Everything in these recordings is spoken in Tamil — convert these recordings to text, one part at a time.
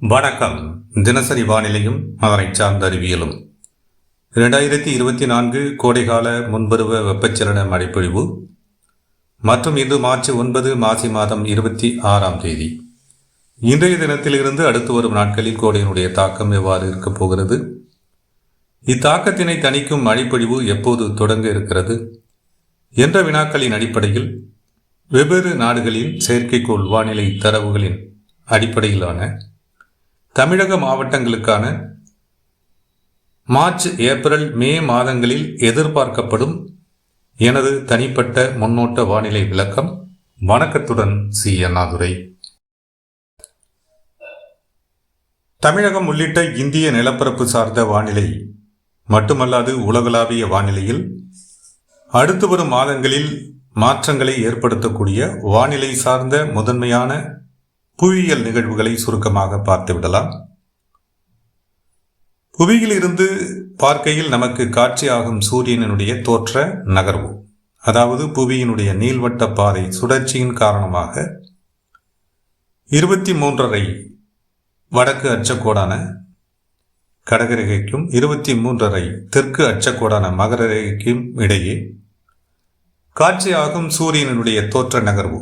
வணக்கம். தினசரி வானிலையும் அதனை சார்ந்த அறிவியலும். இரண்டாயிரத்தி இருபத்தி நான்கு கோடைகால முன்பருவ வெப்பச்சலன மழைப்பொழிவு மற்றும் இது மார்ச் ஒன்பது மாசி மாதம் இருபத்தி ஆறாம் தேதி. இன்றைய தினத்திலிருந்து அடுத்து வரும் நாட்களில் கோடையினுடைய தாக்கம் எவ்வாறு இருக்கப் போகிறது? இத்தாக்கத்தினை தணிக்கும் மழைப்பொழிவு எப்போது தொடங்க இருக்கிறது? என்ற வினாக்களின் அடிப்படையில் வெவ்வேறு நாடுகளின் செயற்கைக்கோள் வானிலை தரவுகளின் அடிப்படையிலான தமிழக மாவட்டங்களுக்கான மார்ச் ஏப்ரல் மே மாதங்களில் எதிர்பார்க்கப்படும் எனது தனிப்பட்ட முன்னோட்ட வானிலை விளக்கம். வணக்கத்துடன் சி. அண்ணாதுரை தமிழகம் உள்ளிட்ட இந்திய நிலப்பரப்பு சார்ந்த வானிலை மட்டுமல்லாது உலகளாவிய வானிலையில் அடுத்து வரும் மாதங்களில் மாற்றங்களை ஏற்படுத்தக்கூடிய வானிலை சார்ந்த முதன்மையான புவியியல் நிகழ்வுகளை சுருக்கமாக பார்த்து விடலாம். புவியில் இருந்து பார்க்கையில் நமக்கு காட்சியாகும் சூரியனினுடைய தோற்ற நகர்வு அதாவது புவியினுடைய நீள்வட்ட பாதை சுழற்சியின் காரணமாக இருபத்தி மூன்றரை வடக்கு அச்சக்கோடான கடகரேகைக்கும் இருபத்தி மூன்றரை தெற்கு அச்சக்கோடான மகர ரேகைக்கும் இடையே காட்சியாகும் சூரியனுடைய தோற்ற நகர்வு.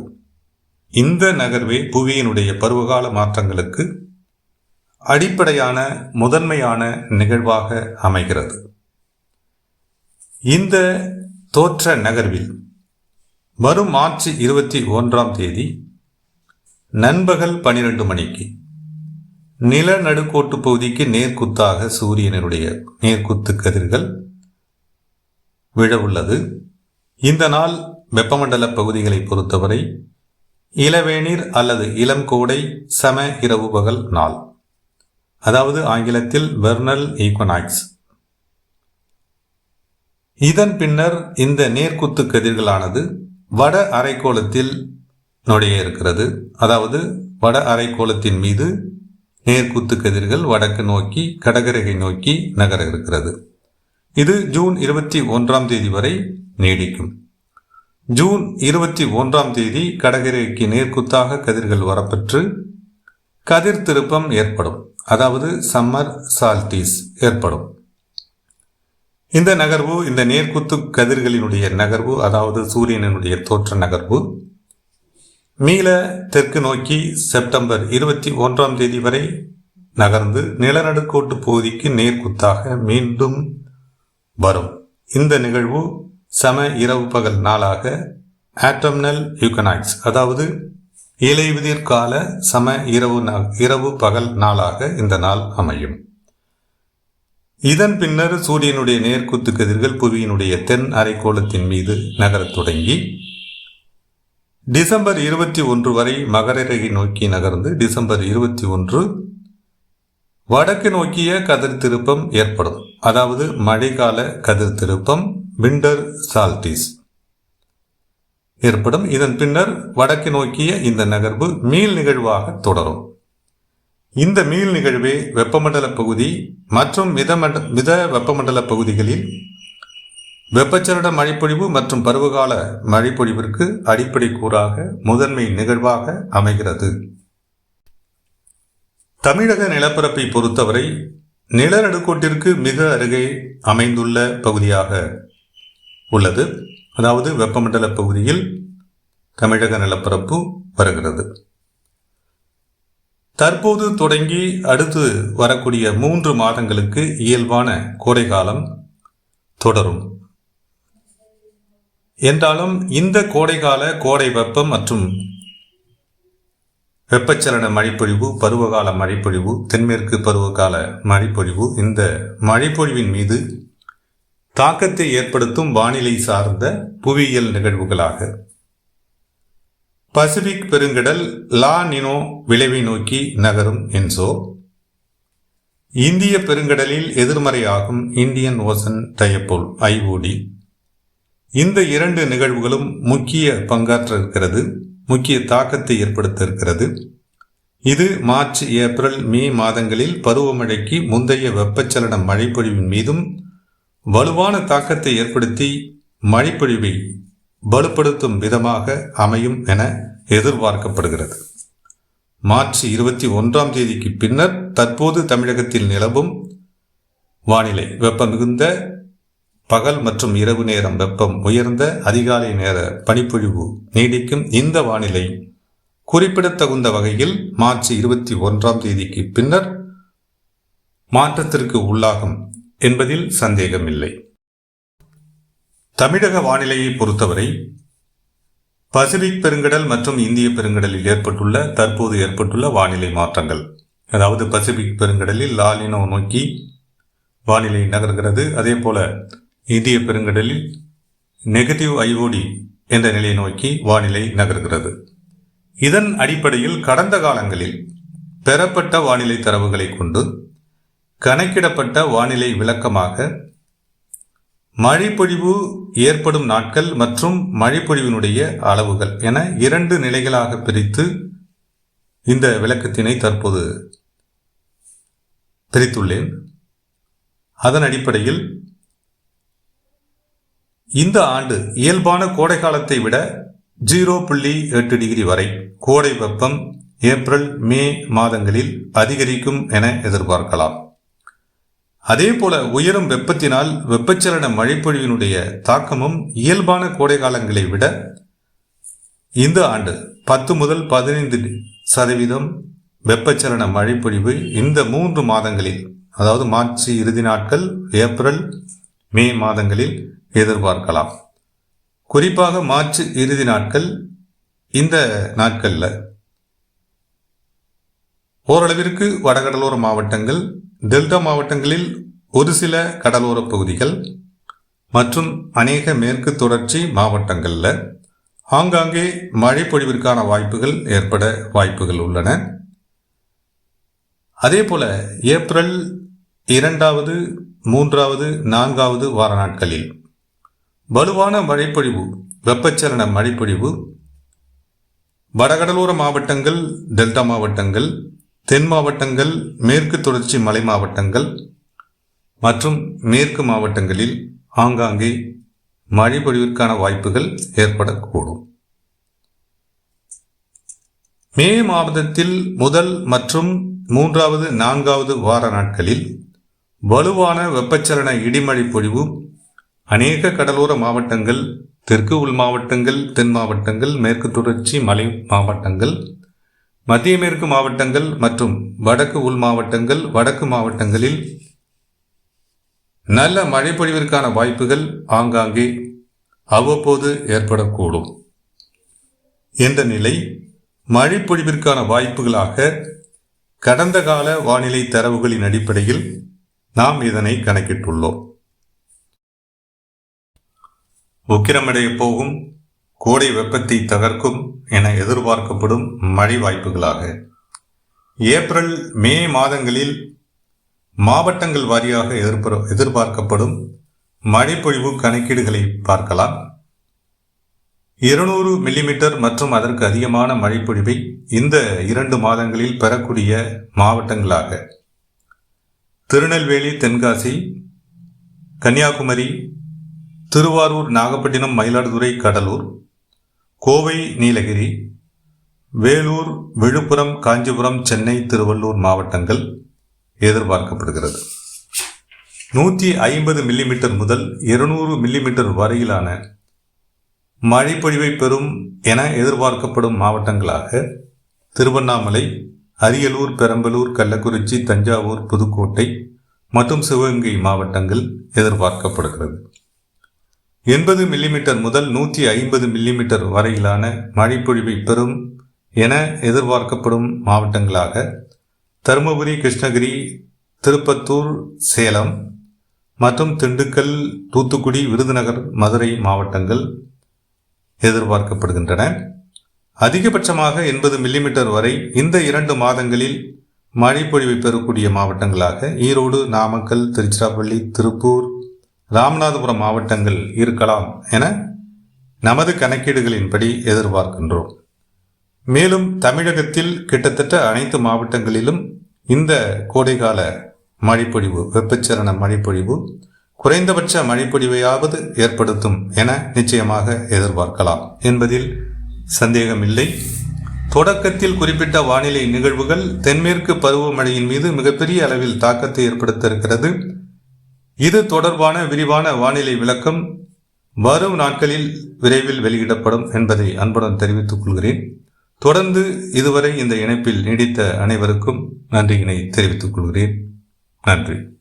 இந்த நகர்வே புவியினுடைய பருவகால மாற்றங்களுக்கு அடிப்படையான முதன்மையான நிகழ்வாக அமைகிறது. இந்த தோற்ற நகர்வில் வரும் மார்ச் இருபத்தி ஒன்றாம் தேதி நண்பகல் பனிரெண்டு மணிக்கு நிலநடுக்கோட்டு பகுதிக்கு நேர்குத்தாக சூரியனுடைய நேர்குத்து கதிர்கள் விழவுள்ளது. இந்த நாள் வெப்பமண்டல பகுதிகளை பொறுத்தவரை இளவேநீர் அல்லது இளம் கோடை சம இரவு பகல் நாள். அதாவது ஆங்கிலத்தில் வெர்னல் ஈக்வனாக்ஸ் இதன் பின்னர் இந்த நேர்குத்து கதிர்களானது வட அரைக்கோளத்தில் நுழைய இருக்கிறது. அதாவது வட அரைக்கோளத்தின் மீது நேர்குத்து கதிர்கள் வடக்கு நோக்கி கடகரகை நோக்கி நகர இருக்கிறது. இது ஜூன் இருபத்தி ஒன்றாம் தேதி வரை நீடிக்கும். ஜூன் இருபத்தி ஒன்றாம் தேதி கடகரைக்கு நேர்குத்தாக கதிர்கள் வரப்பெற்று கதிர் திருப்பம் ஏற்படும். அதாவது சம்மர் சால்டீஸ் ஏற்படும். இந்த நகர்வு இந்த நேர்குத்து கதிர்களினுடைய நகர்வு அதாவது சூரியனினுடைய தோற்ற நகர்வு மீள தெற்கு நோக்கி செப்டம்பர் இருபத்தி ஒன்றாம் தேதி வரை நகர்ந்து நிலநடுக்கோட்டு பகுதிக்கு நேர்குத்தாக மீண்டும் வரும். இந்த நிகழ்வு சம இரவு பகல் நாளாக ஆட்டம்னல் யூகனாய்ட்ஸ் அதாவது இலையுதிர் கால சம இரவு இரவு பகல் நாளாக இந்த நாள் அமையும். இதன் பின்னர் சூரியனுடைய நேர்குத்து கதிர்கள் புவியினுடைய தென் அரைக்கோளத்தின் மீது நகரத் தொடங்கி டிசம்பர் இருபத்தி ஒன்று வரை மகரரகை நோக்கி நகர்ந்து டிசம்பர் இருபத்தி ஒன்று வடக்கு நோக்கிய கதிர் திருப்பம் ஏற்படும். அதாவது மழைக்கால கதிர் திருப்பம் விண்டர் சால்டிஸ். ஏற்படும். இதன் பின்னர் வடக்கு நோக்கிய இந்த நகர்வு மீள் நிகழ்வாக தொடரும். இந்த மீள் நிகழ்வே வெப்பமண்டல பகுதி மற்றும் மிதமண்ட மித வெப்பமண்டல பகுதிகளில் வெப்பச்சலன மழைப்பொழிவு மற்றும் பருவகால மழைப்பொழிவிற்கு அடிப்படை கூறாக முதன்மை நிகழ்வாக அமைகிறது. தமிழக நிலப்பரப்பை பொறுத்தவரை நிலநடுக்கோட்டிற்கு மிக அருகே அமைந்துள்ள பகுதியாக உள்ளது. அதாவது வெப்பமண்டல பகுதியில் தமிழக நிலப்பரப்பு வருகிறது. தற்போது தொடங்கி அடுத்து வரக்கூடிய மூன்று மாதங்களுக்கு இயல்பான கோடைகாலம் தொடரும். என்றாலும் இந்த கோடைகால கோடை வெப்பம் மற்றும் வெப்பச்சலன மழைப்பொழிவு பருவகால மழைப்பொழிவு தென்மேற்கு பருவகால மழைப்பொழிவு இந்த மழைப்பொழிவின் மீது தாக்கத்தை ஏற்படுத்தும் வானிலை சார்ந்த புவியியல் நிகழ்வுகளாக. பசிபிக் பெருங்கடல் லா நினோ விளைவை நோக்கி நகரும் என்சோ. இந்திய பெருங்கடலில் எதிர்மறையாகும் இந்தியன் ஓசன் டயப்போல் ஐஓடி. இந்த இரண்டு நிகழ்வுகளும் முக்கிய பங்காற்ற இருக்கிறது முக்கிய தாக்கத்தை ஏற்படுத்த இருக்கிறது இது மார்ச் ஏப்ரல் மே மாதங்களில் பருவமழைக்கு முந்தைய வெப்பச்சலன மழைப்பொழிவின் மீதும் வலுவான தாக்கத்தை ஏற்படுத்தி மழைப்பொழிவை வலுப்படுத்தும் விதமாக அமையும் என எதிர்பார்க்கப்படுகிறது. மார்ச் இருபத்தி ஒன்றாம் தேதிக்கு பின்னர் தற்போது தமிழகத்தில் நிலவும் வானிலை வெப்பம் மிகுந்த பகல் மற்றும் இரவு நேரம் வெப்பம் உயர்ந்த அதிகாலை நேர பனிப்பொழிவு நீடிக்கும் இந்த வானிலை குறிப்பிடத்தகுந்த வகையில் மார்ச் இருபத்தி ஒன்றாம் தேதிக்கு பின்னர் மாற்றத்திற்கு உள்ளாகும். என்பதில் சந்தேகமில்லை. தமிழக வானிலையை பொறுத்தவரை பசிபிக் பெருங்கடல் மற்றும் இந்திய பெருங்கடலில் ஏற்பட்டுள்ள தற்போது ஏற்பட்டுள்ள வானிலை மாற்றங்கள். அதாவது பசிபிக் பெருங்கடலில் லாலினோ நோக்கி வானிலை நகர்கிறது. அதே போல இந்திய பெருங்கடலில் நெகட்டிவ் ஐஓடி என்ற நிலையை நோக்கி வானிலை நகர்கிறது. இதன் அடிப்படையில் கடந்த காலங்களில் பெறப்பட்ட வானிலை தரவுகளை கொண்டு கணக்கிடப்பட்ட வானிலை விளக்கமாக மழைப்பொழிவு ஏற்படும் நாட்கள் மற்றும் மழைப்பொழிவினுடைய அளவுகள் என இரண்டு நிலைகளாக பிரித்து இந்த விளக்கத்தினை தற்போது பிரித்துள்ளேன். அதன் அடிப்படையில் இந்த ஆண்டு இயல்பான கோடை காலத்தை விட ஜீரோ புள்ளி எட்டு டிகிரி வரை கோடை வெப்பம் ஏப்ரல் மே மாதங்களில் அதிகரிக்கும் என எதிர்பார்க்கலாம். அதே போல உயரும் வெப்பத்தினால் வெப்பச்சலன மழைப்பொழிவினுடைய தாக்கமும் இயல்பான கோடை காலங்களை விட இந்த ஆண்டு பத்து முதல் பதினைந்து சதவீதம் வெப்பச்சலன மழைப்பொழிவு இந்த மூன்று மாதங்களில் அதாவது மார்ச் இறுதி நாட்கள் ஏப்ரல் மே மாதங்களில் எதிர்பார்க்கலாம். குறிப்பாக மார்ச் இறுதி நாட்கள் இந்த நாட்களில் ஓரளவிற்கு வடகடலோர மாவட்டங்கள் டெல்டா மாவட்டங்களில் ஒரு சில கடலோர பகுதிகள் மற்றும் அநேக மேற்கு தொடர்ச்சி மாவட்டங்களில் ஆங்காங்கே மழை பொழிவிற்கான வாய்ப்புகள் ஏற்பட வாய்ப்புகள் உள்ளன. அதே போல ஏப்ரல் இரண்டாவது மூன்றாவது நான்காவது வார நாட்களில் வலுவான மழைப்பொழிவு வெப்பச்சலன மழைப்பொழிவு வடகடலோர மாவட்டங்கள் டெல்டா மாவட்டங்கள் தென் மாவட்டங்கள் மேற்கு தொடர்ச்சி மலை மாவட்டங்கள் மற்றும் மேற்கு மாவட்டங்களில் ஆங்காங்கே மழை பொழிவிற்கான வாய்ப்புகள் ஏற்படக்கூடும். மே மாதத்தில் முதல் மற்றும் மூன்றாவது நான்காவது வார நாட்களில் வலுவான வெப்பச்சலன இடிமழை பொழிவு அநேக கடலோர மாவட்டங்கள் தெற்கு உள் மாவட்டங்கள் தென் மாவட்டங்கள் மேற்கு தொடர்ச்சி மலை மாவட்டங்கள் மத்திய மேற்கு மாவட்டங்கள் மற்றும் வடக்கு உள் மாவட்டங்கள் வடக்கு மாவட்டங்களில் நல்ல மழைப்பொழிவிற்கான வாய்ப்புகள் ஆங்காங்கே அவ்வப்போது ஏற்படக்கூடும். என்ற நிலை மழைப்பொழிவிற்கான வாய்ப்புகளாக கடந்த கால வானிலை தரவுகளின் அடிப்படையில் நாம் இதனை கணக்கிட்டுள்ளோம். உக்கிரமடைய போகும் கோடை வெப்பத்தை தகர்க்கும் என எதிர்பார்க்கப்படும் மழை வாய்ப்புகளாக ஏப்ரல் மே மாதங்களில் மாவட்டங்கள் வாரியாக எதிர்பார்க்கப்படும் மழைப்பொழிவு கணக்கீடுகளை பார்க்கலாம். இருநூறு மில்லிமீட்டர் மற்றும் அதற்கு அதிகமான மழைப்பொழிவை இந்த இரண்டு மாதங்களில் பெறக்கூடிய மாவட்டங்களாக. திருநெல்வேலி தென்காசி கன்னியாகுமரி திருவாரூர் நாகப்பட்டினம் மயிலாடுதுறை கடலூர் கோவை நீலகிரி வேலூர் விழுப்புரம் காஞ்சிபுரம் சென்னை திருவள்ளூர் மாவட்டங்கள் எதிர்பார்க்கப்படுகிறது. நூற்றி ஐம்பது மில்லிமீட்டர் முதல் இருநூறு மில்லிமீட்டர் வரையிலான மழைப்பொழிவை பெறும் என எதிர்பார்க்கப்படும் மாவட்டங்களாக திருவண்ணாமலை அரியலூர் பெரம்பலூர் கள்ளக்குறிச்சி தஞ்சாவூர் புதுக்கோட்டை மற்றும் சிவகங்கை மாவட்டங்கள் எதிர்பார்க்கப்படுகிறது. எண்பது மில்லிமீட்டர் முதல் நூற்றி ஐம்பது மில்லிமீட்டர் வரையிலான மழைப்பொழிவை பெறும் என எதிர்பார்க்கப்படும் மாவட்டங்களாக தருமபுரி கிருஷ்ணகிரி திருப்பத்தூர் சேலம் மற்றும் திண்டுக்கல் தூத்துக்குடி விருதுநகர் மதுரை மாவட்டங்கள் எதிர்பார்க்கப்படுகின்றன. அதிகபட்சமாக எண்பது மில்லிமீட்டர் வரை இந்த இரண்டு மாதங்களில் மழைப்பொழிவை பெறக்கூடிய மாவட்டங்களாக ஈரோடு நாமக்கல் திருச்சிராப்பள்ளி திருப்பூர் ராமநாதபுரம் மாவட்டங்கள் இருக்கலாம் என நமது கணக்கீடுகளின்படி எதிர்பார்க்கின்றோம். மேலும் தமிழகத்தில் கிட்டத்தட்ட அனைத்து மாவட்டங்களிலும் இந்த கோடைகால மழைப்பொழிவு வெப்பச்சலன மழைப்பொழிவு குறைந்தபட்ச மழைப்பொழிவையாவது ஏற்படுத்தும் என நிச்சயமாக எதிர்பார்க்கலாம் என்பதில் சந்தேகமில்லை. தொடக்கத்தில் குறிப்பிட்ட வானிலை நிகழ்வுகள் தென்மேற்கு பருவமழையின் மீது மிகப்பெரிய அளவில் தாக்கத்தை ஏற்படுத்த இருக்கிறது இது தொடர்பான விரிவான வானிலை விளக்கம் வரும் நாட்களில் விரைவில் வெளியிடப்படும் என்பதை அன்புடன் தெரிவித்துக் கொள்கிறேன். தொடர்ந்து இதுவரை இந்த இணைப்பில் நீடித்த அனைவருக்கும் நன்றியினை தெரிவித்துக் கொள்கிறேன். நன்றி.